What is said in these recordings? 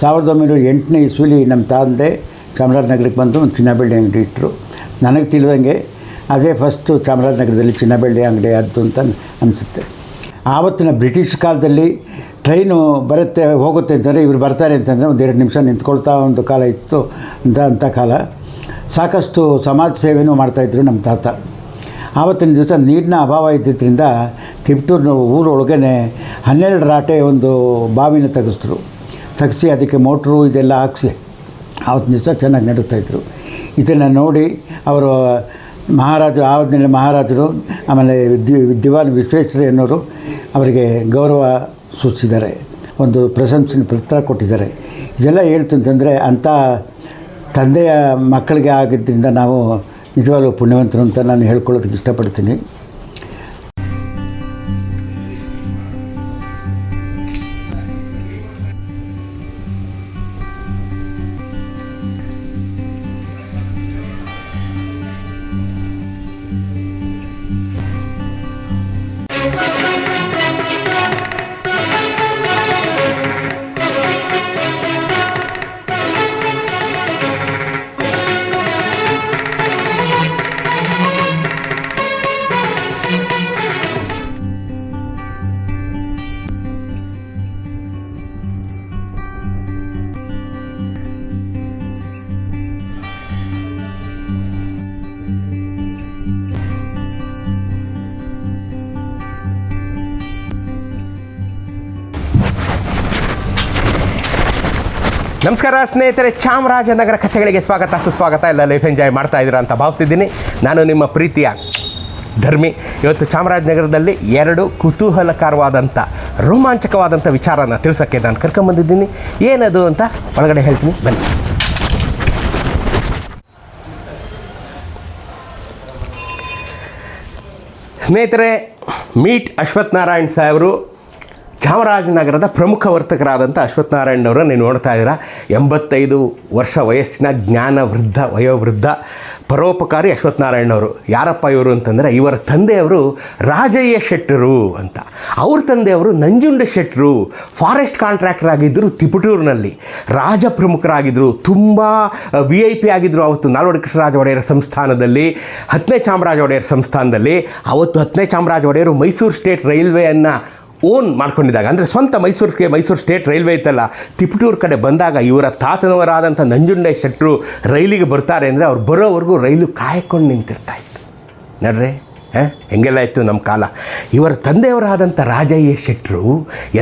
ಸಾವಿರದ ಒಂಬೈನೂರ ಎಂಟನೇ ಇಸ್ವಿಲಿ ನಮ್ಮ ತಂದೆ ಚಾಮರಾಜನಗರಕ್ಕೆ ಬಂದು ಒಂದು ಚಿನ್ನಬೆಳ್ಳಿ ಅಂಗಡಿ ಇಟ್ಟರು ನನಗೆ ತಿಳಿದಂಗೆ ಅದೇ ಫಸ್ಟು ಚಾಮರಾಜನಗರದಲ್ಲಿ ಚಿನ್ನಬೆಳ್ಳಿ ಅಂಗಡಿ ಆದ್ದು ಅಂತ ಅನಿಸುತ್ತೆ. ಆವತ್ತಿನ ಬ್ರಿಟಿಷ್ ಕಾಲದಲ್ಲಿ ಟ್ರೈನು ಬರುತ್ತೆ, ಹೋಗುತ್ತೆ ಅಂತಂದರೆ ಇವರು ಬರ್ತಾರೆ ಅಂತಂದರೆ ಒಂದು ಎರಡು ನಿಮಿಷ ನಿಂತ್ಕೊಳ್ತಾ ಒಂದು ಕಾಲ ಇತ್ತು ಅಂತ ಅಂಥ ಕಾಲ. ಸಾಕಷ್ಟು ಸಮಾಜ ಸೇವೆಯೂ ಮಾಡ್ತಾಯಿದ್ರು ನಮ್ಮ ತಾತ. ಆವತ್ತಿನ ದಿವಸ ನೀರಿನ ಅಭಾವ ಇದ್ದಿದ್ದರಿಂದ ತಿಪ್ಟೂರಿನ ಊರೊಳಗೇ ಹನ್ನೆರಡು ರಾಟೆ ಒಂದು ಬಾವಿನ ತೆಗೆಸಿದ್ರು ತೆಗೆಸಿ, ಅದಕ್ಕೆ ಮೋಟ್ರು ಇದೆಲ್ಲ ಹಾಕ್ಸಿ. ಆವತ್ತಿನ ದಿವಸ ಚೆನ್ನಾಗಿ ನಡೆಸ್ತಾಯಿದ್ರು ಇದನ್ನು ನೋಡಿ ಅವರು ಮಹಾರಾಜರು ಆವತ್ತಿನ ಮಹಾರಾಜರು, ಆಮೇಲೆ ದಿ ದಿವಾನ್ ವಿಶ್ವೇಶ್ವರಯ್ಯನವರು ಅವರಿಗೆ ಗೌರವ ಸೂಚಿಸಿದ್ದಾರೆ. ಒಂದು ಪ್ರಶಂಸನೆ ಪತ್ರ ಕೊಟ್ಟಿದ್ದಾರೆ. ಇದೆಲ್ಲ ಹೇಳ್ತಂತಂದರೆ ಅಂಥ ತಂದೆಯ ಮಕ್ಕಳಿಗೆ ಆಗಿದ್ದರಿಂದ ನಾವು ನಿಜವಾಗ್ಲೂ ಪುಣ್ಯವಂತರು ಅಂತ ನಾನು ಹೇಳ್ಕೊಳ್ಳೋದಕ್ಕೆ ಇಷ್ಟಪಡ್ತೀನಿ. ನಮಸ್ಕಾರ, ಸ್ನೇಹಿತರೆ. ಚಾಮರಾಜನಗರ ಕಥೆಗಳಿಗೆ ಸ್ವಾಗತ, ಸುಸ್ವಾಗತ. ಎಲ್ಲ ಲೈಫ್ ಎಂಜಾಯ್ ಮಾಡ್ತಾ ಇದ್ದೀರಾ ಅಂತ ಭಾವಿಸಿದ್ದೀನಿ ನಾನು ನಿಮ್ಮ ಪ್ರೀತಿಯ ಧರ್ಮಿ. ಇವತ್ತು ಚಾಮರಾಜನಗರದಲ್ಲಿ ಎರಡು ಕುತೂಹಲಕರವಾದಂಥ ರೋಮಾಂಚಕವಾದಂಥ ವಿಚಾರನ ತಿಳಿಸೋಕ್ಕೆ ನಾನು ಕರ್ಕೊಂಬಂದಿದ್ದೀನಿ. ಏನದು ಅಂತ ಒಳಗಡೆ ಹೇಳ್ತೀನಿ. ಬನ್ನಿ. ಸ್ನೇಹಿತರೆ, ಮೀಟ್ ಅಶ್ವಥ್ ನಾರಾಯಣ್ ಸಾಹೇಬರು ಚಾಮರಾಜನಗರದ ಪ್ರಮುಖ ವರ್ತಕರಾದಂಥ ಅಶ್ವತ್ಥನಾರಾಯಣವ್ರ ನೀವು ನೋಡ್ತಾ ಇದ್ದೀರಾ. ಎಂಬತ್ತೈದು ವರ್ಷ ವಯಸ್ಸಿನ ಜ್ಞಾನ ವೃದ್ಧ ವಯೋವೃದ್ಧ, ಪರೋಪಕಾರಿ ಅಶ್ವತ್ಥನಾರಾಯಣವರು ಯಾರಪ್ಪ ಇವರು ಅಂತಂದರೆ, ಇವರ ತಂದೆಯವರು ರಾಜಯ್ಯ ಶೆಟ್ಟರು ಅಂತ. ಅವ್ರ ತಂದೆಯವರು ನಂಜುಂಡ ಶೆಟ್ಟರು. ಫಾರೆಸ್ಟ್ ಕಾಂಟ್ರಾಕ್ಟರ್ ಆಗಿದ್ದರು ತಿಪುಟೂರಿನಲ್ಲಿ. ರಾಜ ಪ್ರಮುಖರಾಗಿದ್ದರು ತುಂಬ ವಿ ಐ ಪಿ ಆಗಿದ್ದರು ಅವತ್ತು ನಾಲ್ವಡಿ ಕೃಷ್ಣರಾಜ ಒಡೆಯರ ಸಂಸ್ಥಾನದಲ್ಲಿ, ಹತ್ತನೇ ಚಾಮರಾಜ ಒಡೆಯರ ಸಂಸ್ಥಾನದಲ್ಲಿ. ಅವತ್ತು ಹತ್ತನೇ ಚಾಮರಾಜ ಒಡೆಯರು ಮೈಸೂರು ಸ್ಟೇಟ್ ರೈಲ್ವೆಯನ್ನು ಓನ್ ಮಾಡ್ಕೊಂಡಿದ್ದಾಗ, ಅಂದರೆ ಸ್ವಂತ ಮೈಸೂರಿಗೆ ಮೈಸೂರು ಸ್ಟೇಟ್ ರೈಲ್ವೆ ಇತ್ತಲ್ಲ ತಿಪಟೂರು ಕಡೆ ಬಂದಾಗ ಇವರ ತಾತನವರಾದಂಥ ನಂಜುಂಡೆ ಶೆಟ್ಟರು ರೈಲಿಗೆ ಬರ್ತಾರೆ ಅಂದರೆ ಅವ್ರು ಬರೋವರೆಗೂ ರೈಲು ಕಾಯ್ಕೊಂಡು ನಿಂತಿರ್ತಾ ಇತ್ತು. ನಡ್ರಿ, ಹಾಂ? ಹೆಂಗೆಲ್ಲ ಇತ್ತು ನಮ್ಮ ಕಾಲ? ಇವರ ತಂದೆಯವರಾದಂಥ ರಾಜಯ್ಯ ಶೆಟ್ಟರು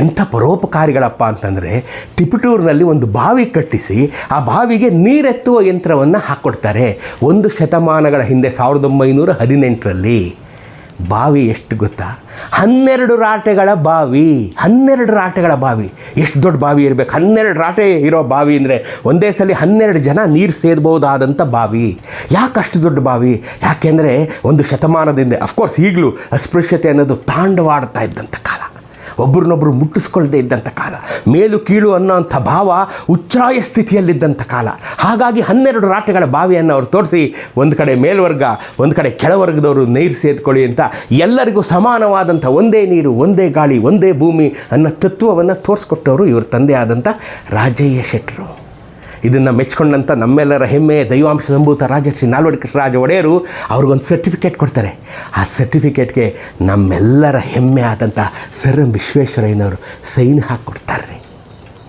ಎಂಥ ಪರೋಪಕಾರಿಗಳಪ್ಪ ಅಂತಂದರೆ, ತಿಪಟೂರಿನಲ್ಲಿ ಒಂದು ಬಾವಿ ಕಟ್ಟಿಸಿ, ಆ ಬಾವಿಗೆ ನೀರೆತ್ತುವ ಯಂತ್ರವನ್ನು ಹಾಕ್ಕೊಡ್ತಾರೆ ಒಂದು ಶತಮಾನಗಳ ಹಿಂದೆ, ಸಾವಿರದ ಒಂಬೈನೂರ ಹದಿನೆಂಟರಲ್ಲಿ. ಬಾವಿ ಎಷ್ಟು ಗೊತ್ತಾ? ಹನ್ನೆರಡು ರಾಟೆಗಳ ಬಾವಿ, ಹನ್ನೆರಡು ರಾಟೆಗಳ ಬಾವಿ. ಎಷ್ಟು ದೊಡ್ಡ ಬಾವಿ ಇರಬೇಕು. ಹನ್ನೆರಡು ರಾಟೆ ಇರೋ ಬಾವಿ ಅಂದರೆ ಒಂದೇ ಸಲ ಹನ್ನೆರಡು ಜನ ನೀರು ಸೇದಬಹುದಾದಂಥ ಬಾವಿ. ಯಾಕೆ ಅಷ್ಟು ದೊಡ್ಡ ಬಾವಿ? ಯಾಕೆಂದರೆ ಒಂದು ಶತಮಾನದಿಂದ ಅಫ್ಕೋರ್ಸ್ ಈಗಲೂ ಅಸ್ಪೃಶ್ಯತೆ ಅನ್ನೋದು ತಾಂಡವಾಡ್ತಾ ಇದ್ದಂಥ ಕಾಲ. ಒಬ್ರನ್ನೊಬ್ರು ಮುಟ್ಟಿಸ್ಕೊಳ್ಳದೆ ಇದ್ದಂಥ ಕಾಲ, ಮೇಲು ಕೀಳು ಅನ್ನೋಂಥ ಭಾವ ಉಚ್ಚಾಯ ಸ್ಥಿತಿಯಲ್ಲಿದ್ದಂಥ ಕಾಲ. ಹಾಗಾಗಿ ಹನ್ನೆರಡು ರಾಟೆಗಳ ಬಾವಿಯನ್ನು ಅವರು ತೋರಿಸಿ, ಒಂದು ಕಡೆ ಮೇಲ್ವರ್ಗ, ಒಂದು ಕಡೆ ಕೆಳವರ್ಗದವರು ನೀರು ಸೇದ್ಕೊಳ್ಳಿ ಅಂತ ಎಲ್ಲರಿಗೂ ಸಮಾನವಾದಂಥ ಒಂದೇ ನೀರು, ಒಂದೇ ಗಾಳಿ, ಒಂದೇ ಭೂಮಿ ಅನ್ನೋ ತತ್ವವನ್ನು ತೋರಿಸ್ಕೊಟ್ಟವರು ಇವರು ತಂದೆ ಆದಂಥ ರಾಜಯ್ಯ ಶೆಟ್ಟರು ಇದನ್ನು ಮೆಚ್ಕೊಂಡಂಥ ನಮ್ಮೆಲ್ಲರ ಹೆಮ್ಮೆ ದೈವಾಂಶ ಸಂಭೂತ ರಾಜಶ್ರೀ ನಾಲ್ವಡಿ ಕೃಷ್ಣರಾಜ ಒಡೆಯರು ಅವ್ರಿಗೊಂದು ಸರ್ಟಿಫಿಕೇಟ್ ಕೊಡ್ತಾರೆ. ಆ ಸರ್ಟಿಫಿಕೇಟ್ಗೆ ನಮ್ಮೆಲ್ಲರ ಹೆಮ್ಮೆ ಆದಂಥ ಸರ್ ಎಂ ವಿಶ್ವೇಶ್ವರಯ್ಯನವರು ಸೈನ್ ಹಾಕ್ಕೊಡ್ತಾರೆ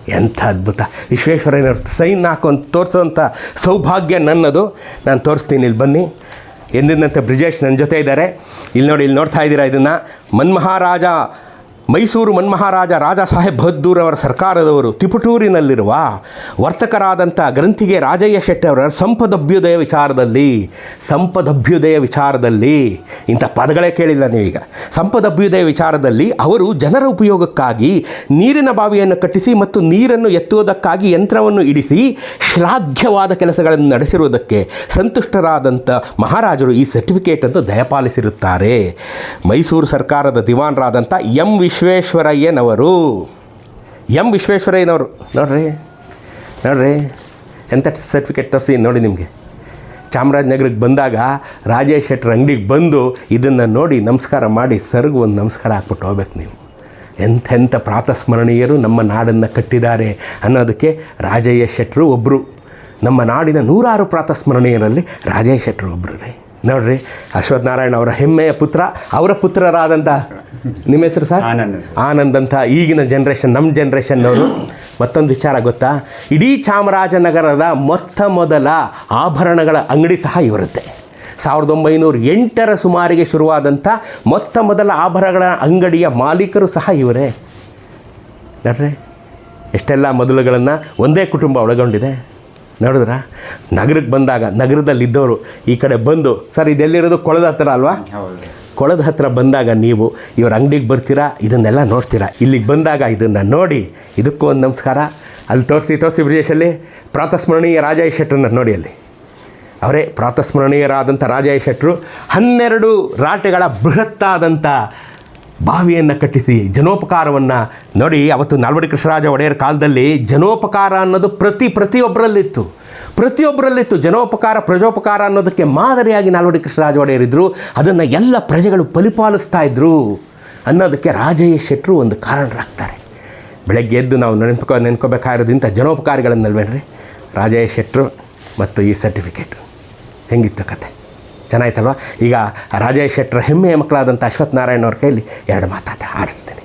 ಎಂಥ ಅದ್ಭುತ. ವಿಶ್ವೇಶ್ವರಯ್ಯನವ್ರು ಸೈನ್ ಹಾಕೊಂಡು ತೋರಿಸೋಂಥ ಸೌಭಾಗ್ಯ ನನ್ನದು. ನಾನು ತೋರಿಸ್ತೀನಿ ಇಲ್ಲಿ ಬನ್ನಿ. ಎಂದಿನಂತೆ ಬ್ರಿಜೇಶ್ ನನ್ನ ಜೊತೆ ಇದ್ದಾರೆ. ಇಲ್ಲಿ ನೋಡಿ, ಇಲ್ಲಿ ನೋಡ್ತಾ ಇದ್ದೀರಾ ಇದನ್ನು? ಮನ್ಮಹಾರಾಜ ಮೈಸೂರು ಮನ್ಮಹಾರಾಜ ರಾಜಾ ಸಾಹೇಬ್ ಬಹದ್ದೂರ್ ಅವರ ಸರ್ಕಾರದವರು ತಿಪುಟೂರಿನಲ್ಲಿರುವ ವರ್ತಕರಾದಂಥ ಗ್ರಂಥಿಗೆ ರಾಜಯ್ಯ ಶೆಟ್ಟಿ ಅವರ ಸಂಪದಭ್ಯುದಯ ವಿಚಾರದಲ್ಲಿ ಸಂಪದಭ್ಯುದಯ ವಿಚಾರದಲ್ಲಿ, ಇಂಥ ಪದಗಳೇ ಕೇಳಿಲ್ಲ ನೀವೀಗ, ಸಂಪದಭ್ಯುದಯ ವಿಚಾರದಲ್ಲಿ ಅವರು ಜನರ ಉಪಯೋಗಕ್ಕಾಗಿ ನೀರಿನ ಬಾವಿಯನ್ನು ಕಟ್ಟಿಸಿ ಮತ್ತು ನೀರನ್ನು ಎತ್ತುವುದಕ್ಕಾಗಿ ಯಂತ್ರವನ್ನು ಇಡಿಸಿ ಶ್ಲಾಘ್ಯವಾದ ಕೆಲಸಗಳನ್ನು ನಡೆಸಿರುವುದಕ್ಕೆ ಸಂತುಷ್ಟರಾದಂಥ ಮಹಾರಾಜರು ಈ ಸರ್ಟಿಫಿಕೇಟನ್ನು ದಯಪಾಲಿಸಿರುತ್ತಾರೆ. ಮೈಸೂರು ಸರ್ಕಾರದ ದಿವಾನರಾದಂಥ ಎಂ. ವಿಶ್ವೇಶ್ವರಯ್ಯನವರು. ಎಂ ವಿಶ್ವೇಶ್ವರಯ್ಯನವರು. ನೋಡ್ರಿ ನೋಡ್ರಿ ಎಂಥ ಸರ್ಟಿಫಿಕೇಟ್ ತರಿಸಿ ನೋಡಿ ನಿಮಗೆ. ಚಾಮರಾಜನಗರಕ್ಕೆ ಬಂದಾಗ ರಾಜೇಶ್ ಶೆಟ್ಟರ್ ಅಂಗಡಿಗೆ ಬಂದು ಇದನ್ನು ನೋಡಿ ನಮಸ್ಕಾರ ಮಾಡಿ ಸರ್ಗು ಒಂದು ನಮಸ್ಕಾರ ಹಾಕ್ಬಿಟ್ಟು ಹೋಗ್ಬೇಕು ನೀವು. ಎಂಥೆಂಥ ಪ್ರಾತಸ್ಮರಣೀಯರು ನಮ್ಮ ನಾಡನ್ನು ಕಟ್ಟಿದ್ದಾರೆ ಅನ್ನೋದಕ್ಕೆ ರಾಜಯ್ಯ ಶೆಟ್ಟರು ಒಬ್ಬರು ನಮ್ಮ ನಾಡಿನ ನೂರಾರು ಪ್ರಾತಸ್ಮರಣೀಯರಲ್ಲಿ ರಾಜೇಶ್ ಶೆಟ್ಟರು ಒಬ್ಬರು ರೀ. ನೋಡ್ರಿ ಅಶ್ವಥ್ ನಾರಾಯಣ ಅವರ ಹೆಮ್ಮೆಯ ಪುತ್ರ ಅವರ ಪುತ್ರರಾದಂಥ ನಿಮ್ಮ ಹೆಸರು ಸರ್? ಆನಂದ್. ಆನಂದ್ ಅಂತ. ಈಗಿನ ಜನ್ರೇಷನ್ ನಮ್ಮ ಜನ್ರೇಷನ್ನವರು ಮತ್ತೊಂದು ವಿಚಾರ ಗೊತ್ತಾ? ಇಡೀ ಚಾಮರಾಜನಗರದ ಮೊತ್ತ ಮೊದಲ ಆಭರಣಗಳ ಅಂಗಡಿ ಸಹ ಇವರುತ್ತೆ ಸಾವಿರದ ಒಂಬೈನೂರ ಎಂಟರ ಸುಮಾರಿಗೆ ಶುರುವಾದಂಥ ಮೊತ್ತ ಮೊದಲ ಆಭರಣಗಳ ಅಂಗಡಿಯ ಮಾಲೀಕರು ಸಹ ಇವರೇ. ನೋಡ್ರಿ ಎಷ್ಟೆಲ್ಲ ಮೊದಲುಗಳನ್ನು ಒಂದೇ ಕುಟುಂಬ ಒಳಗೊಂಡಿದೆ. ನೋಡಿದ್ರ? ನಗರಕ್ಕೆ ಬಂದಾಗ ನಗರದಲ್ಲಿ ಇದ್ದವರು ಈ ಕಡೆ ಬಂದು ಸರ್ ಇದೆಲ್ಲಿರೋದು? ಕೊಳದ ಹತ್ರ ಅಲ್ವಾ? ಕೊಳದ ಹತ್ರ ಬಂದಾಗ ನೀವು ಇವ್ರ ಅಂಗಡಿಗೆ ಬರ್ತೀರಾ? ಇದನ್ನೆಲ್ಲ ನೋಡ್ತೀರಾ? ಇಲ್ಲಿಗೆ ಬಂದಾಗ ಇದನ್ನು ನೋಡಿ ಇದಕ್ಕೂ ಒಂದು ನಮಸ್ಕಾರ. ಅಲ್ಲಿ ತೋರಿಸಿ ತೋರಿಸಿ ಬ್ರಿಜೇಶಲ್ಲಿ ಪ್ರಾತಸ್ಮರಣೀಯ ರಾಜಾಯಿ ಶೆಟ್ಟರನ್ನ ನೋಡಿ ಅಲ್ಲಿ. ಅವರೇ ಪ್ರಾತಸ್ಮರಣೀಯರಾದಂಥ ರಾಜಾಯಿ ಶೆಟ್ಟರು ಹನ್ನೆರಡು ರಾಟೆಗಳ ಬೃಹತ್ತಾದಂಥ ಬಾವಿಯನ್ನು ಕಟ್ಟಿಸಿ ಜನೋಪಕಾರವನ್ನು ನೋಡಿ, ಅವತ್ತು ನಾಲ್ವಡಿ ಕೃಷ್ಣರಾಜ ಒಡೆಯರ್ ಕಾಲದಲ್ಲಿ ಜನೋಪಕಾರ ಅನ್ನೋದು ಪ್ರತಿ ಪ್ರತಿಯೊಬ್ಬರಲ್ಲಿತ್ತು ಪ್ರತಿಯೊಬ್ಬರಲ್ಲಿತ್ತು ಜನೋಪಕಾರ, ಪ್ರಜೋಪಕಾರ ಅನ್ನೋದಕ್ಕೆ ಮಾದರಿಯಾಗಿ ನಾಲ್ವಡಿ ಕೃಷ್ಣರಾಜ ಒಡೆಯರ್ ಇದ್ದರು ಅದನ್ನು ಎಲ್ಲ ಪ್ರಜೆಗಳು ಪರಿಪಾಲಿಸ್ತಾ ಇದ್ದರು ಅನ್ನೋದಕ್ಕೆ ರಾಜಯ್ಯ ಶೆಟ್ಟರು ಒಂದು ಕಾರಣರಾಗ್ತಾರೆ. ಬೆಳಗ್ಗೆ ಎದ್ದು ನಾವು ನೆನಪು ಜನೋಪಕಾರಗಳನ್ನ ಜನೋಪಕಾರಿಗಳನ್ನಲ್ವೇನ್ರಿ ರಾಜಯ್ಯ ಶೆಟ್ಟರು ಮತ್ತು ಈ ಸರ್ಟಿಫಿಕೇಟು. ಹೆಂಗಿತ್ತು ಕತೆ? ಚೆನ್ನಾಯ್ತಲ್ವ? ಈಗ ರಾಜೇಶ್ ಶೆಟ್ಟರ ಹೆಮ್ಮೆಯ ಮಕ್ಕಳಾದಂಥ ಅಶ್ವಥ್ ನಾರಾಯಣ ಅವ್ರ ಕೈಲಿ ಎರಡು ಮಾತಾತ ಆಡಿಸ್ತೀನಿ.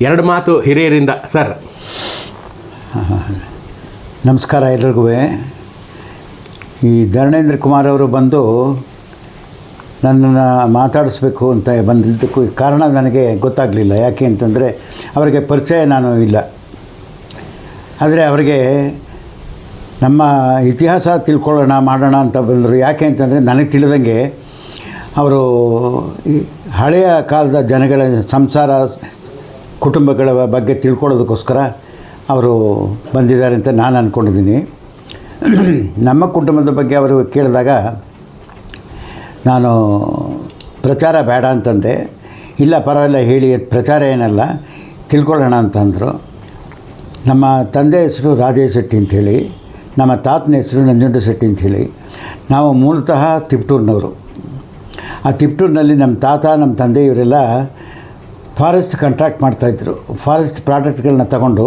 ಎರಡು ಮಾತು ಹಿರಿಯರಿಂದ, ಸರ್. ನಮಸ್ಕಾರ ಎಲ್ರಿಗೂ. ಈ ಧರಣೇಂದ್ರ ಕುಮಾರ್ ಅವರು ಬಂದು ನನ್ನನ್ನು ಮಾತಾಡಿಸ್ಬೇಕು ಅಂತ ಬಂದಿದ್ದಕ್ಕೂ ಕಾರಣ ನನಗೆ ಗೊತ್ತಾಗಲಿಲ್ಲ. ಯಾಕೆ ಅಂತಂದರೆ ಅವರಿಗೆ ಪರಿಚಯ ನಾನು ಇಲ್ಲ. ಆದರೆ ಅವರಿಗೆ ನಮ್ಮ ಇತಿಹಾಸ ತಿಳ್ಕೊಳ್ಳೋಣ, ಮಾಡೋಣ ಅಂತ ಬಂದರು. ಯಾಕೆ ಅಂತಂದರೆ ನನಗೆ ತಿಳಿದಂಗೆ ಅವರು ಹಳೆಯ ಕಾಲದ ಜನಗಳ ಸಂಸಾರ ಕುಟುಂಬಗಳ ಬಗ್ಗೆ ತಿಳ್ಕೊಳ್ಳೋದಕ್ಕೋಸ್ಕರ ಅವರು ಬಂದಿದ್ದಾರೆ ಅಂತ ನಾನು ಅಂದ್ಕೊಂಡಿದ್ದೀನಿ ನಮ್ಮ ಕುಟುಂಬದ ಬಗ್ಗೆ ಅವರು ಕೇಳಿದಾಗ ನಾನು ಪ್ರಚಾರ ಬೇಡ ಅಂತಂದೆ. ಇಲ್ಲ, ಪರವಾಗಿಲ್ಲ, ಹೇಳಿ ಪ್ರಚಾರ ಏನಲ್ಲ, ತಿಳ್ಕೊಳ್ಳೋಣ ಅಂತಂದರು ನಮ್ಮ ತಂದೆ ಹೆಸರು ರಾಜೇಶ್ ಶೆಟ್ಟಿ ಅಂಥೇಳಿ ನಮ್ಮ ತಾತನ ಹೆಸರು ನಂಜುಂಡ ಶೆಟ್ಟಿ ಅಂಥೇಳಿ ನಾವು ಮೂಲತಃ ತಿಪ್ಟೂರಿನವರು. ಆ ತಿಪ್ಟೂರಿನಲ್ಲಿ ನಮ್ಮ ತಾತ, ನಮ್ಮ ತಂದೆ ಇವರೆಲ್ಲ ಫಾರೆಸ್ಟ್ ಕಾಂಟ್ರಾಕ್ಟ್ ಮಾಡ್ತಾಯಿದ್ರು ಫಾರೆಸ್ಟ್ ಪ್ರಾಡಕ್ಟ್ಗಳನ್ನ ತಗೊಂಡು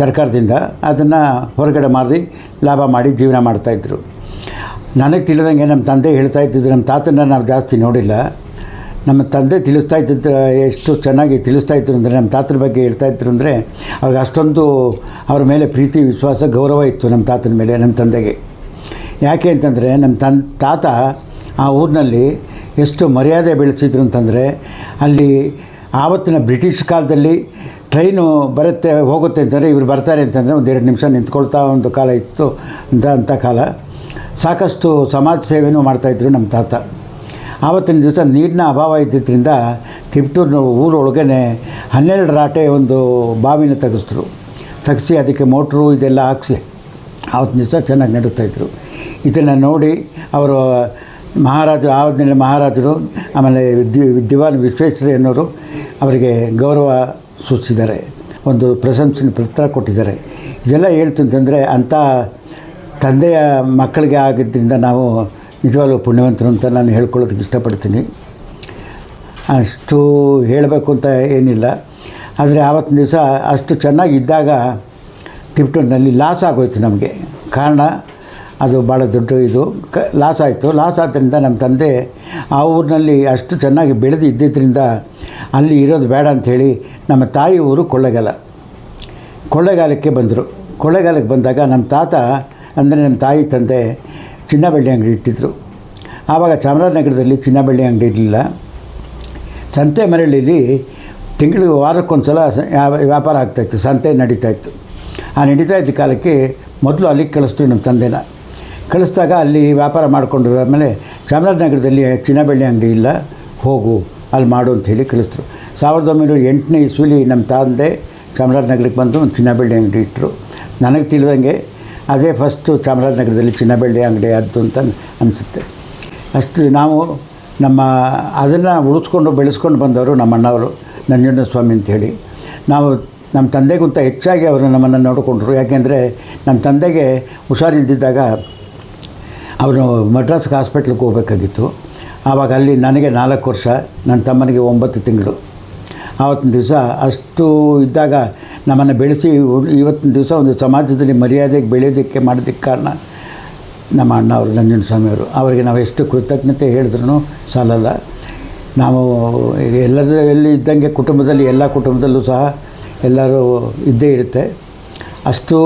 ಸರ್ಕಾರದಿಂದ ಅದನ್ನು ಹೊರಗಡೆ ಮಾರಿ ಲಾಭ ಮಾಡಿ ಜೀವನ ಮಾಡ್ತಾಯಿದ್ರು ನನಗೆ ತಿಳಿದಂಗೆ ನಮ್ಮ ತಂದೆ ಹೇಳ್ತಾ ಇದ್ದಿದ್ದು, ನಮ್ಮ ತಾತನ ನಾವು ಜಾಸ್ತಿ ನೋಡಿಲ್ಲ. ನಮ್ಮ ತಂದೆ ತಿಳಿಸ್ತಾ ಇದ್ದಂತ ಎಷ್ಟು ಚೆನ್ನಾಗಿ ತಿಳಿಸ್ತಾ ಇದ್ರು ಅಂದರೆ, ನಮ್ಮ ತಾತನ ಬಗ್ಗೆ ಹೇಳ್ತಾ ಇದ್ರು ಅಂದರೆ, ಅವ್ರಿಗೆ ಅಷ್ಟೊಂದು ಅವ್ರ ಮೇಲೆ ಪ್ರೀತಿ, ವಿಶ್ವಾಸ, ಗೌರವ ಇತ್ತು ನಮ್ಮ ತಾತನ ಮೇಲೆ, ನಮ್ಮ ತಂದೆಗೆ. ಯಾಕೆ ಅಂತಂದರೆ, ನಮ್ಮ ತನ್, ತಾತ ಆ ಊರಿನಲ್ಲಿ ಎಷ್ಟು ಮರ್ಯಾದೆ ಬೆಳೆಸಿದ್ರು ಅಂತಂದರೆ, ಅಲ್ಲಿ ಆವತ್ತಿನ ಬ್ರಿಟಿಷ್ ಕಾಲದಲ್ಲಿ ಟ್ರೈನು ಬರುತ್ತೆ, ಹೋಗುತ್ತೆ ಅಂತಂದರೆ, ಇವರು ಬರ್ತಾರೆ ಅಂತಂದರೆ ಒಂದು ಎರಡು ನಿಮಿಷ ನಿಂತ್ಕೊಳ್ತಾ ಒಂದು ಕಾಲ ಇತ್ತು ಅಂತ ಅಂಥ ಕಾಲ ಸಾಕಷ್ಟು ಸಮಾಜ ಸೇವೆಯೂ ಮಾಡ್ತಾಯಿದ್ರು ನಮ್ಮ ತಾತ. ಆವತ್ತಿನ ದಿವಸ ನೀರಿನ ಅಭಾವ ಇದ್ದಿದ್ದರಿಂದ ತಿಪ್ಟೂರಿನ ಊರೊಳಗನೆ ಹನ್ನೆರಡು ರಾಟೆ ಒಂದು ಬಾವಿನ ತೆಗೆಸಿದ್ರು ತೆಗೆಸಿ ಅದಕ್ಕೆ ಮೋಟ್ರು ಇದೆಲ್ಲ ಹಾಕ್ಸಿ ಆವತ್ತಿನ ದಿವಸ ಚೆನ್ನಾಗಿ ನಡೆಸ್ತಾಯಿದ್ರು ಇದನ್ನು ನೋಡಿ ಅವರು ಮಹಾರಾಜರು ಆವತ್ತಿನ ಮಹಾರಾಜರು, ಆಮೇಲೆ ವಿದ್ಯು ದಿವಾನ್ ವಿಶ್ವೇಶ್ವರಯ್ಯನವರು ಅವರಿಗೆ ಗೌರವ ಸೂಚಿಸಿದ್ದಾರೆ. ಒಂದು ಪ್ರಶಂಸನೆ ಪತ್ರ ಕೊಟ್ಟಿದ್ದಾರೆ. ಇದೆಲ್ಲ ಹೇಳ್ತು ಅಂತಂದರೆ ಅಂಥ ತಂದೆಯ ಮಕ್ಕಳಿಗೆ ಆಗಿದ್ದರಿಂದ ನಾವು ನಿಜವಾಗ್ಲೂ ಪುಣ್ಯವಂತರು ಅಂತ ನಾನು ಹೇಳ್ಕೊಳ್ಳೋದಕ್ಕೆ ಇಷ್ಟಪಡ್ತೀನಿ. ಅಷ್ಟು ಹೇಳಬೇಕು ಅಂತ ಏನಿಲ್ಲ. ಆದರೆ ಆವತ್ತಿನ ದಿವಸ ಅಷ್ಟು ಚೆನ್ನಾಗಿದ್ದಾಗ ತಿಪ್ಟೂರಿನಲ್ಲಿ ಲಾಸ್ ಆಗೋಯ್ತು ನಮಗೆ. ಕಾರಣ, ಅದು ಭಾಳ ದೊಡ್ಡ ಇದು. ಕ, ಲಾಸ್ ಆಯಿತು. ಲಾಸ್ ಆದ್ದರಿಂದ ನಮ್ಮ ತಂದೆ ಆ ಊರಿನಲ್ಲಿ ಅಷ್ಟು ಚೆನ್ನಾಗಿ ಬೆಳೆದು ಇದ್ದಿದ್ದರಿಂದ ಅಲ್ಲಿ ಇರೋದು ಬೇಡ ಅಂಥೇಳಿ ನಮ್ಮ ತಾಯಿ ಊರು ಕೊಳ್ಳೆಗಾಲ. ಕೊಳ್ಳೆಗಾಲಕ್ಕೆ ಬಂದರು. ಕೊಳ್ಳೆಗಾಲಕ್ಕೆ ಬಂದಾಗ ನಮ್ಮ ತಾತ ಅಂದರೆ ನಮ್ಮ ತಾಯಿ ತಂದೆ ಚಿನ್ನ ಬೆಳ್ಳಿ ಅಂಗಡಿ ಇಟ್ಟಿದ್ರು. ಆವಾಗ ಚಾಮರಾಜನಗರದಲ್ಲಿ ಚಿನ್ನ ಬೆಳ್ಳಿ ಅಂಗಡಿ ಇರಲಿಲ್ಲ. ಸಂತೆ ಮರಳಿಲಿ ತಿಂಗಳಿಗೆ ವಾರಕ್ಕೊಂದು ಸಲ ವ್ಯಾಪಾರ ಆಗ್ತಾಯಿತ್ತು ಸಂತೆ ನಡೀತಾಯಿತ್ತು ಆ ನಡೀತಾ ಇದ್ದ ಕಾಲಕ್ಕೆ ಮೊದಲು ಅಲ್ಲಿಗೆ ಕಳಿಸ್ತೀವಿ ನಮ್ಮ ತಂದೆನ. ಕಳಿಸ್ದಾಗ ಅಲ್ಲಿ ವ್ಯಾಪಾರ ಮಾಡ್ಕೊಂಡಾದ್ಮೇಲೆ ಚಾಮರಾಜನಗರದಲ್ಲಿ ಚಿನ್ನ ಬೆಳ್ಳಿ ಅಂಗಡಿ ಇಲ್ಲ, ಹೋಗು, ಅಲ್ಲಿ ಮಾಡು ಅಂತ ಹೇಳಿ ಕಳಿಸ್ತರು ಸಾವಿರದ ಒಂಬೈನೂರ ಎಂಟನೇ ಇಸ್ವಿಲಿ ನಮ್ಮ ತಂದೆ ಚಾಮರಾಜನಗರಕ್ಕೆ ಬಂದು ಒಂದು ಚಿನ್ನ ಬೆಳ್ಳಿ ಅಂಗಡಿ ಇಟ್ಟರು. ನನಗೆ ತಿಳಿದಂಗೆ ಅದೇ ಫಸ್ಟು ಚಾಮರಾಜನಗರದಲ್ಲಿ ಚಿನ್ನಬೆಳ್ಳಿ ಅಂಗಡಿ ಆದ್ದು ಅಂತ ಅನಿಸುತ್ತೆ. ಅಷ್ಟು ನಾವು ನಮ್ಮ ಅದನ್ನು ಉಳಿಸ್ಕೊಂಡು ಬೆಳೆಸ್ಕೊಂಡು ಬಂದವರು ನಮ್ಮ ಅಣ್ಣವರು ನಂಜುಂಡ ಸ್ವಾಮಿ ಅಂಥೇಳಿ ನಾವು ನಮ್ಮ ತಂದೆಗಿಂತ ಹೆಚ್ಚಾಗಿ ಅವರು ನಮ್ಮನ್ನು ನೋಡಿಕೊಂಡ್ರು. ಯಾಕೆಂದರೆ ನಮ್ಮ ತಂದೆಗೆ ಹುಷಾರಿಲ್ದಿದ್ದಾಗ ಅವರು ಮಡ್ರಾಸ್ಗೆ ಹಾಸ್ಪಿಟ್ಲಿಗೆ ಹೋಗಬೇಕಾಗಿತ್ತು. ಆವಾಗ ಅಲ್ಲಿ ನನಗೆ ನಾಲ್ಕು ವರ್ಷ, ನನ್ನ ತಮ್ಮನಿಗೆ ಒಂಬತ್ತು ತಿಂಗಳು. ಆವತ್ತಿನ ದಿವಸ ಅಷ್ಟು ಇದ್ದಾಗ ನಮ್ಮನ್ನು ಬೆಳೆಸಿ ಇವತ್ತಿನ ದಿವಸ ಒಂದು ಸಮಾಜದಲ್ಲಿ ಮರ್ಯಾದೆಗೆ ಬೆಳೆಯೋದಕ್ಕೆ ಮಾಡೋದಕ್ಕೆ ಕಾರಣ ನಮ್ಮ ಅಣ್ಣ ಅವರು ನಂಜನಸ್ವಾಮಿಯವರು ಅವರಿಗೆ ನಾವು ಎಷ್ಟು ಕೃತಜ್ಞತೆ ಹೇಳಿದ್ರೂ ಸಾಲಲ್ಲ. ನಾವು ಎಲ್ಲರಲ್ಲಿ ಇದ್ದಂಗೆ ಕುಟುಂಬದಲ್ಲಿ, ಎಲ್ಲ ಕುಟುಂಬದಲ್ಲೂ ಸಹ ಎಲ್ಲರೂ ಇದ್ದೇ ಇರುತ್ತೆ. ಅಷ್ಟು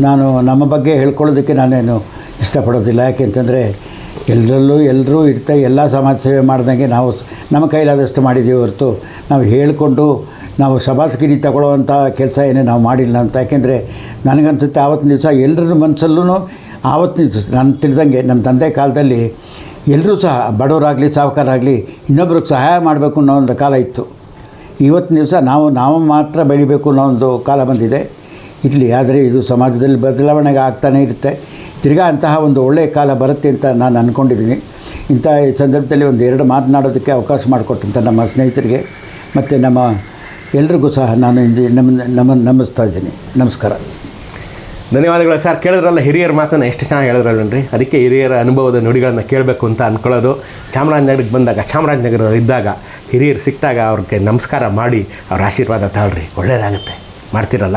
ನಾನು ನಮ್ಮ ಬಗ್ಗೆ ಹೇಳ್ಕೊಳ್ಳೋದಕ್ಕೆ ನಾನೇನು ಇಷ್ಟಪಡೋದಿಲ್ಲ. ಯಾಕೆಂತಂದರೆ ಎಲ್ಲರಲ್ಲೂ ಎಲ್ಲರೂ ಇರ್ತಾ, ಎಲ್ಲ ಸಮಾಜ ಸೇವೆ ಮಾಡ್ದಂಗೆ ನಾವು ನಮ್ಮ ಕೈಲಾದಷ್ಟು ಮಾಡಿದ್ದೀವಿ ಹೊರತು ನಾವು ಹೇಳಿಕೊಂಡು ನಾವು ಶಬಾಸ್ಗಿರಿ ತಗೊಳ್ಳೋವಂಥ ಕೆಲಸ ಏನೇ ನಾವು ಮಾಡಿಲ್ಲ ಅಂತ. ಯಾಕೆಂದರೆ ನನಗನ್ಸುತ್ತೆ ಆವತ್ತಿನ ದಿವಸ ಎಲ್ಲರ ಮನಸ್ಸಲ್ಲೂ ಆವತ್ತಿನ ದಿವಸ ನಾನು ತಿಳಿದಂಗೆ ನಮ್ಮ ತಂದೆ ಕಾಲದಲ್ಲಿ ಎಲ್ಲರೂ ಸಹ ಬಡವರಾಗಲಿ, ಸಾಹುಕಾರಾಗಲಿ ಇನ್ನೊಬ್ರಿಗೆ ಸಹಾಯ ಮಾಡಬೇಕು ಅನ್ನೋ ಒಂದು ಕಾಲ ಇತ್ತು. ಇವತ್ತಿನ ದಿವಸ ನಾವು ನಾವು ಮಾತ್ರ ಬೆಳಿಬೇಕು ಅನ್ನೋ ಒಂದು ಕಾಲ ಬಂದಿದೆ. ಇರಲಿ, ಆದರೆ ಇದು ಸಮಾಜದಲ್ಲಿ ಬದಲಾವಣೆಗೆ ಆಗ್ತಾನೇ ಇರುತ್ತೆ. ತಿರ್ಗಾ ಅಂತಹ ಒಂದು ಒಳ್ಳೆಯ ಕಾಲ ಬರುತ್ತೆ ಅಂತ ನಾನು ಅಂದ್ಕೊಂಡಿದ್ದೀನಿ ಇಂಥ ಸಂದರ್ಭದಲ್ಲಿ ಒಂದು ಎರಡು ಮಾತನಾಡೋದಕ್ಕೆ ಅವಕಾಶ ಮಾಡಿಕೊಟ್ಟಂಥ ನಮ್ಮ ಸ್ನೇಹಿತರಿಗೆ ಮತ್ತು ನಮ್ಮ ಎಲ್ರಿಗೂ ಸಹ ನಾನು ಇಂದು ನಮ್ಮ ನಮ್ಮ ನಮಿಸ್ತಾ ಇದ್ದೀನಿ. ನಮಸ್ಕಾರ. ಧನ್ಯವಾದಗಳು. ಸರ್, ಕೇಳಿದ್ರಲ್ಲ, ಹಿರಿಯರ ಮಾತನ್ನು ಎಷ್ಟು ಚೆನ್ನಾಗಿ ಹೇಳಿದ್ರಲ್ರಿ ಅದಕ್ಕೆ ಹಿರಿಯರ ಅನುಭವದ ನುಡಿಗಳನ್ನು ಕೇಳಬೇಕು ಅಂತ ಅಂದ್ಕೊಳ್ಳೋದು ಚಾಮರಾಜನಗರಕ್ಕೆ ಬಂದಾಗ ಚಾಮರಾಜನಗರ ಇದ್ದಾಗ ಹಿರಿಯರು ಸಿಕ್ಕಿದಾಗ ಅವ್ರಿಗೆ ನಮಸ್ಕಾರ ಮಾಡಿ, ಅವ್ರ ಆಶೀರ್ವಾದ ತಾಳ್ರಿ ಒಳ್ಳೆಯದಾಗುತ್ತೆ. ಮಾಡ್ತಿರಲ್ಲ?